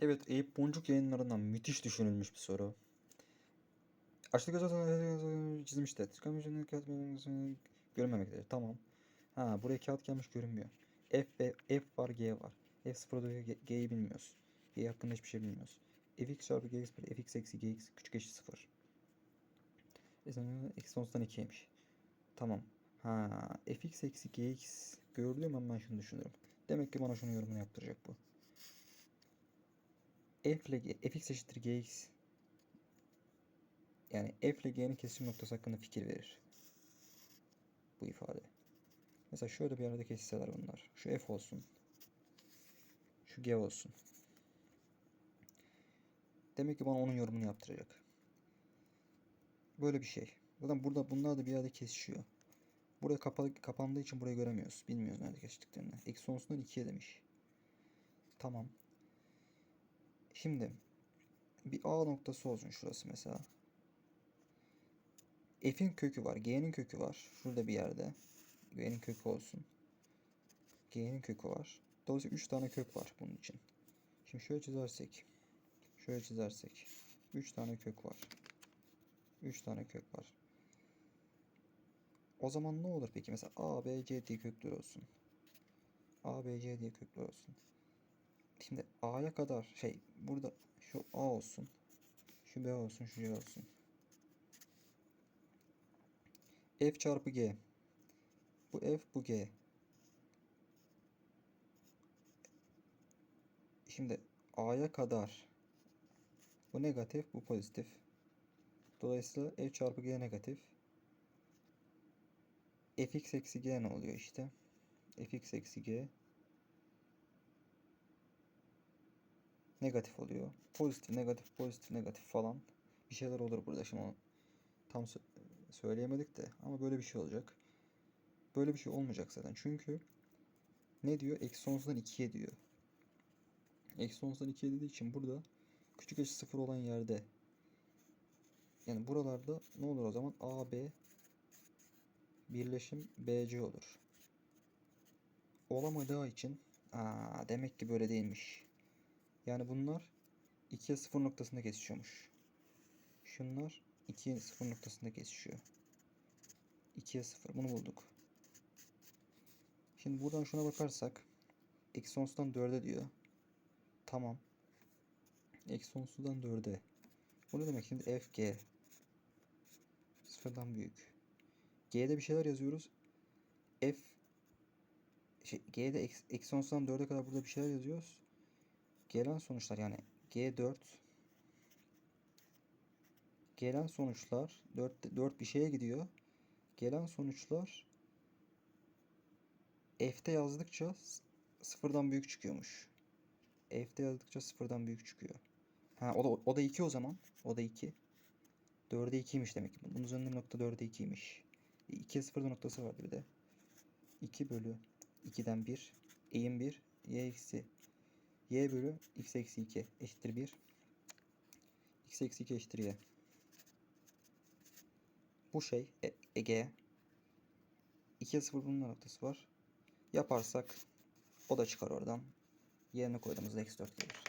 Evet, Eyüp Boncuk yayınlarından müthiş düşünülmüş bir soru. Açlık gözü çizmişti. Görünmemektedir. Tamam. Ha, buraya kağıt gelmiş görünmüyor. F ve F var, G var. F sıfır oluyor, G- G'yi bilmiyoruz. G hakkında hiçbir şey bilmiyoruz. fx çarpı gx bölü fx eksi gx küçük eşit sıfır. Eksi sonsuzdan 2'ymiş. Tamam. Ha, fx eksi gx gördüğüm an ben şunu düşünürüm. Demek ki bana şunun yorumunu yaptıracak bu. F ile fx eşittir gx yani f ile g'nin kesişim noktası hakkında fikir verir. Bu ifade. Mesela şöyle bir yerde kesişseler bunlar. Şu f olsun. Şu g olsun. Demek ki bana onun yorumunu yaptıracak. Böyle bir şey. Zaten burada bunlar da bir yerde kesişiyor. Buraya kapalı, kapandığı için burayı göremiyoruz. Bilmiyoruz nerede kesiştiklerini. Eksi sonsusundan 2'ye demiş. Tamam. Şimdi bir A noktası olsun şurası mesela. F'in kökü var. G'nin kökü var. Şurada bir yerde. G'nin kökü olsun. G'nin kökü var. Dolayısıyla 3 tane kök var bunun için. Şimdi şöyle çizersek. Şöyle çizersek. 3 tane kök var. 3 tane kök var. O zaman ne olur peki? Mesela A, B, C diye kökler olsun. A, B, C diye kökler olsun. Şimdi A'ya kadar şey burada şu A olsun. Şu B olsun, şu C olsun. F çarpı G. Bu F, bu G. Şimdi A'ya kadar bu negatif, bu pozitif. Dolayısıyla F çarpı G negatif. fx eksi G ne oluyor işte? fx eksi G negatif oluyor. Pozitif, negatif, pozitif, negatif falan. Bir şeyler olur burada şimdi onu tam sö- söyleyemedik de ama böyle bir şey olacak. Böyle bir şey olmayacak zaten. Çünkü ne diyor? Eksi sonsuzdan 2'ye diyor. Eksi sonsuzdan 2'ye dediği için burada küçük eşit sıfır olan yerde yani buralarda ne olur o zaman? AB birleşim BC olur. Olamadığı için aa, demek ki böyle değilmiş. Yani bunlar 2'ye 0 noktasında kesişiyormuş. Şunlar 2'ye 0 noktasında kesişiyor. 2'ye 0 bunu bulduk. Şimdi buradan şuna bakarsak eksi sonsuzdan 4'e diyor. Tamam. Eksi sonsuzdan 4'e. Bu ne demek şimdi f g. Sıfırdan büyük. G'de bir şeyler yazıyoruz. F şey, G'de eksi, eksi sonsuzdan 4'e kadar burada bir şeyler yazıyoruz. Gelen sonuçlar yani G4 gelen sonuçlar 4, 4 bir şeye gidiyor. Gelen sonuçlar F'te yazdıkça sıfırdan büyük çıkıyormuş. F'te yazdıkça sıfırdan büyük çıkıyor. Ha o da o da 2 o zaman. O da 2. 4'e 2'ymiş demek ki. Bunun üzerinde nokta 4'e 2'ymiş. 2'ye 0'da noktası vardı bir de. 2 bölü 2'den 1. Eğim 1. Y eksi. Y bölü x eksi 2 eşittir 1. x eksi 2 eşittir y. Bu şey e, Ege. 2'ye 0 bunun noktası var. Yaparsak o da çıkar oradan. Yerine koyduğumuzda eksi 4 gelir.